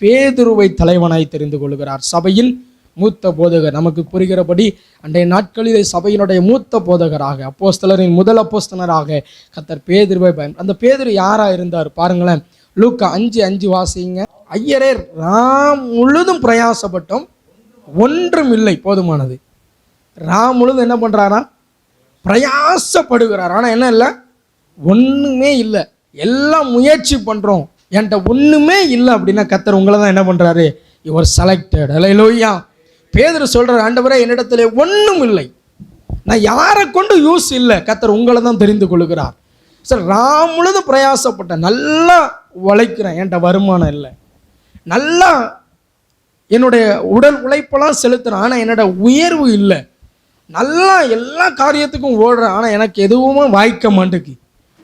பேதுருவை தலைவனாய் தெரிந்து கொள்கிறார். சபையின் மூத்த போதகர் நமக்கு புரிகிறபடி அன்றைய நாட்களிலே சபையினுடைய மூத்த போதகராக அப்போஸ்தலரின் முதல் அப்போஸ்தலராக கத்தர் பேதுருவை பயன் அந்த பேதுரு யாரா இருந்தார் பாருங்களேன். லூக்கா அஞ்சு அஞ்சு வாசிங்க. ஐயரே ராம் முழுதும் பிரயாசப்பட்டோம். ஒன்றும் இல்லை போதுமானது. ராம் முழுதும் என்ன பண்றாரா? பிரயாசப்படுகிறார். ஆனால் என்ன இல்லை? ஒன்றுமே இல்லை. எல்லாம் முயற்சி பண்ணுறோம் என்கிட்ட ஒன்றுமே இல்லை அப்படின்னா கத்தர் உங்களை தான் என்ன பண்ணுறாரு யுவர் செலக்டட் லோய்யா பேதர் சொல்கிறார் ஆண்டவரே என்னிடத்துல ஒன்றும் இல்லை. நான் யாரை கொண்டு யூஸ் இல்லை? கத்தர் உங்களை தான் தெரிந்து கொள்கிறார். சார் ராம் முழுதும் பிரயாசப்பட்டேன். நல்லா உழைக்கிறேன். என்கிட்ட வருமானம் இல்லை. நல்லா என்னுடைய உடல் உழைப்பெல்லாம் செலுத்துகிறேன் ஆனால் என்னோட உயர்வு இல்லை. நல்லா எல்லா காரியத்துக்கும் ஓடுறேன். ஆனால் எனக்கு எதுவுமே வாய்க்க மாட்டேங்குது.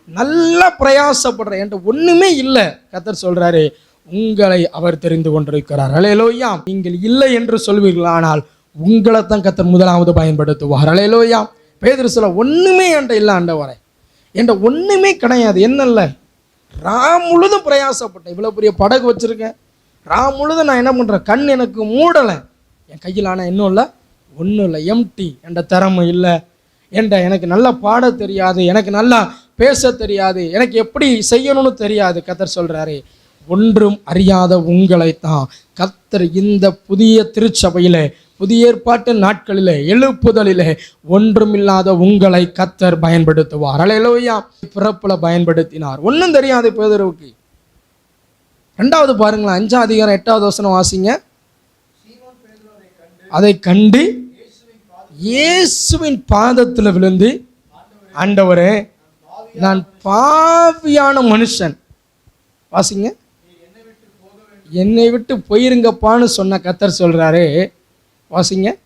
நல்லா பிரயாசப்படுறேன் என்கிட்ட ஒன்றுமே இல்லை. கத்தர் சொல்கிறாரு உங்களை அவர் தெரிந்து கொண்டிருக்கிறார். அலையலோயா நீங்கள் இல்லை என்று சொல்வீர்கள் ஆனால் உங்களை தான் கத்தர் முதலாவது பயன்படுத்துவார். அலையலோயா பேதர் சொல்ல ஒன்றுமே என்கிட்ட இல்லை ஆண்டவரே. என்கிட்ட ஒன்றுமே கிடையாது. என்ன இல்லை ராம் முழுதும் பிரயாசப்பட்டேன். இவ்வளோ பெரிய படகு வச்சுருக்கேன். ராம் முழுதும் நான் என்ன பண்ணுறேன் கண் எனக்கு மூடலை. என் கையில் ஆனால் இன்னும் இல்லை. ஒன்றும் இல்லை. எம்டி என்ற திறமை இல்லை. என்ற எனக்கு நல்லா பாட தெரியாது. எனக்கு நல்லா பேச தெரியாது. எனக்கு எப்படி செய்யணும்னு தெரியாது கத்தர் சொல்கிறாரு ஒன்றும் அறியாத உங்களைத்தான் கத்தர் இந்த புதிய திருச்சபையில் புதிய ஏற்பாட்டு எழுப்புதலில் ஒன்றும் ஒன்றுமில்லாத உங்களை கத்தர் பயன்படுத்துவார். அலையிலோயா. பிறப்பில் பயன்படுத்தினார். ஒன்றும் தெரியாது பேதருவுக்கு. ரெண்டாவது பாருங்களேன் அஞ்சாம் அதிகாரம் எட்டாவது வசனம் வாசிங்க. அதை கண்டு இயேசுவின் பாதத்தில் விழுந்து ஆண்டவரே நான் பாவியான மனுஷன். வாசிங்க. என்னை விட்டு போயிருங்கப்பான்னு சொன்ன கத்தர் சொல்கிறாரு வாசிங்க.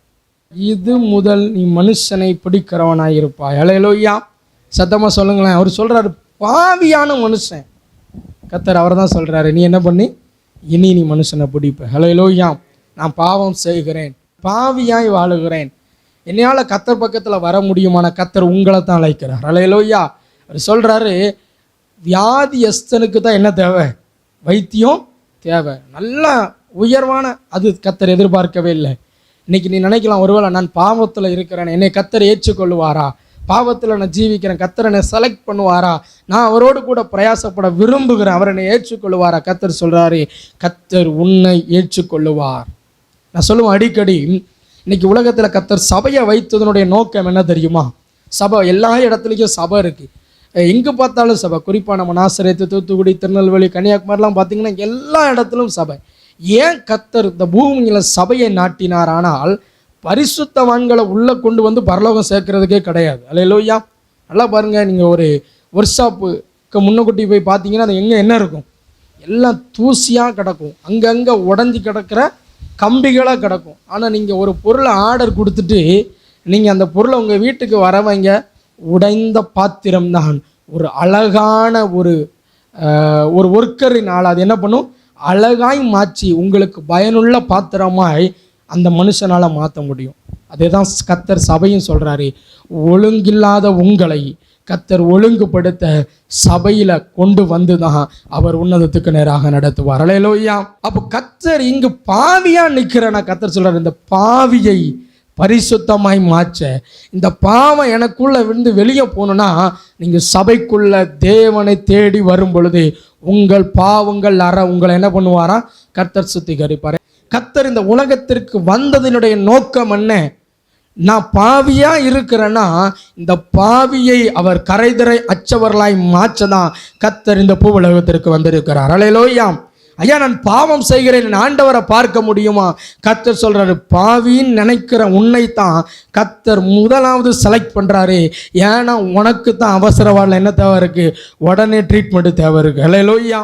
இது முதல் நீ மனுஷனை பிடிக்கிறவனாக இருப்பாய் அலையலோய்யா சத்தமாக சொல்லுங்களேன். அவர் சொல்கிறாரு பாவியான மனுஷன். கத்தர் அவர் தான் சொல்கிறாரு நீ என்ன பண்ணி? இனி நீ மனுஷனை பிடிப்ப. ஹலோ நான் பாவம் செய்கிறேன். பாவியாய் வாழுகிறேன். என்னையால் கத்தர் பக்கத்தில் வர முடியுமான கத்தர் உங்களை தான் அழைக்கிறார். ஹலோ அவர் சொல்கிறாரு வியாதியஸ்தனுக்கு தான் என்ன தேவை? வைத்தியம் தேவை. நல்லா உயர்வான அது கத்தர் எதிர்பார்க்கவே இல்லை. இன்னைக்கு நீ நினைக்கலாம் ஒருவேளை நான் பாவத்தில் இருக்கிறேன் என்னை கத்தர் ஏற்றுக்கொள்வாரா பாவத்தில் நான் ஜீவிக்கிறேன் கத்தர் என்னை செலக்ட் பண்ணுவாரா? நான் அவரோடு கூட பிரயாசப்பட விரும்புகிறேன் அவர் என்னை ஏற்றுக்கொள்வாரா கத்தர் சொல்கிறாரு கத்தர் உன்னை ஏற்றுக்கொள்ளுவார். நான் சொல்லுவேன் அடிக்கடி இன்னைக்கு உலகத்தில் கத்தர் சபையை வைத்ததனுடைய நோக்கம் என்ன தெரியுமா? சபை எல்லா இடத்துலையும் சபை இருக்குது எங்கே பார்த்தாலும் சபை. குறிப்பாக நம்ம நாசரேத்து தூத்துக்குடி திருநெல்வேலி கன்னியாகுமரிலாம் பார்த்தீங்கன்னா எல்லா இடத்துலும் சபை. ஏன் கத்தர் இந்த பூமியில் சபையை நாட்டினார் ஆனால் பரிசுத்தவான்களை உள்ளே கொண்டு வந்து பரலோகம் சேர்க்கறதுக்கே கிடையாது. அல்லையா நல்லா பாருங்கள் நீங்கள் ஒரு ஒர்க் ஷாப்புக்கு முன்னக்கூட்டி போய் பார்த்தீங்கன்னா அது எங்கே என்ன இருக்கும்? எல்லாம் தூசியாக கிடக்கும். அங்கங்கே உடஞ்சி கிடக்கிற கம்பிகளாக கிடக்கும். ஆனால் நீங்கள் ஒரு பொருளை ஆர்டர் கொடுத்துட்டு நீங்கள் அந்த பொருளை உங்கள் வீட்டுக்கு வரவங்க உடைந்த பாத்திரம்தான் ஒரு அழகான ஒரு ஒரு ஒர்க்கரின் ஆள். அது என்ன பண்ணும்? அழகாய் மாற்றி உங்களுக்கு பயனுள்ள பாத்திரமாய் அந்த மனுஷனால் மாற்ற முடியும். அதே தான் கத்தர் சபையும் சொல்கிறாரு ஒழுங்கில்லாத உங்களை கத்தர் ஒழுங்குபடுத்த சபையில் கொண்டு வந்து தான் அவர் உன்னதத்துக்கு நேராக நடத்துவார். அலையலோயா அப்போ கத்தர் இங்கு பாவியாக நிற்கிறேன்னா கத்தர் சொல்கிறார் இந்த பாவியை பரிசுத்தமாய் மாற்ற இந்த பாவம் எனக்குள்ளே விழுந்து வெளியே போகணுன்னா நீங்கள் சபைக்குள்ள தேவனை தேடி வரும் பொழுது உங்கள் பாவங்கள் அற உங்களை என்ன பண்ணுவாராம் கர்த்தர் சுத்திகரிப்பார். கர்த்தர் இந்த உலகத்திற்கு வந்ததினுடைய நோக்கம் என்ன? நான் பாவியாக இருக்கிறேன்னா இந்த பாவியை அவர் கரைதிரை அச்சவர்களாய் மாற்றதான் கத்தர் இந்த பூ உலகத்திற்கு வந்திருக்கிறார். அலையிலோயாம் ஐயா நான் பாவம் செய்கிறேன். ஆண்டவரை பார்க்க முடியுமா? கத்தர் சொல்கிறாரு பாவின்னு நினைக்கிற உன்னைத்தான் கத்தர் முதலாவது செலக்ட் பண்ணுறாரு ஏன்னா உனக்கு தான் அவசர வாழ்ல என்ன தேவை இருக்குது உடனே ட்ரீட்மெண்ட்டு தேவை இருக்குது ஹலோ லோய்யா